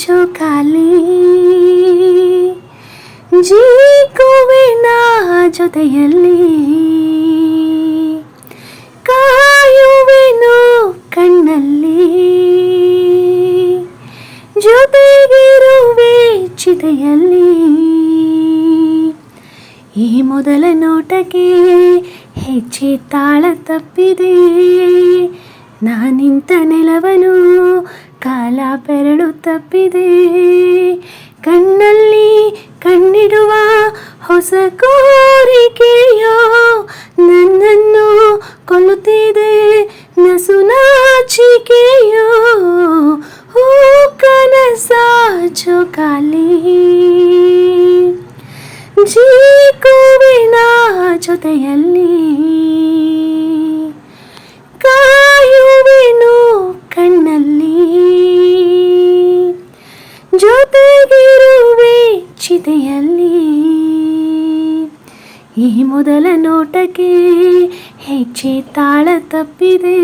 ಜೋಕಾಲಿ ಜೀಕುವಿನ ಜೊತೆಯಲ್ಲಿ ಕಾಯುವೆನು ಕಣ್ಣಲ್ಲಿ ಜೊತೆಗಿರುವೆ ಚಿತೆಯಲ್ಲಿ ಈ ಮೊದಲ ನೋಟಕ್ಕೆ ಹೆಜ್ಜೆ ತಾಳ ತಪ್ಪಿದೆ ನಾನಿಂತ ನೆಲವನು ತಪ್ಪಿದೆ. ಕಣ್ಣಲ್ಲಿ ಕಣ್ಣಿಡುವ ಹೊಸ ಕೋರಿಕೆಯೋ ನನ್ನನ್ನು ಕೊಲ್ಲುತ್ತಿದೆ ನಸು ನಾಚಿಕೆಯೋ. ಹೂ ಕನಸಾಚು ಕಾಲಿ ಜೀಕುವಿನ ಜೊತೆಯಲ್ಲಿ. ಕಾಯುವೆನು ಕಣ್ಣಲ್ಲಿ ಜೊತೆಗಿರುವೆ ಚಿತೆಯಲ್ಲಿ ಈ ಮೊದಲ ನೋಟಕ್ಕೆ ಹೆಚ್ಚೆ ತಾಳ ತಪ್ಪಿದೆ.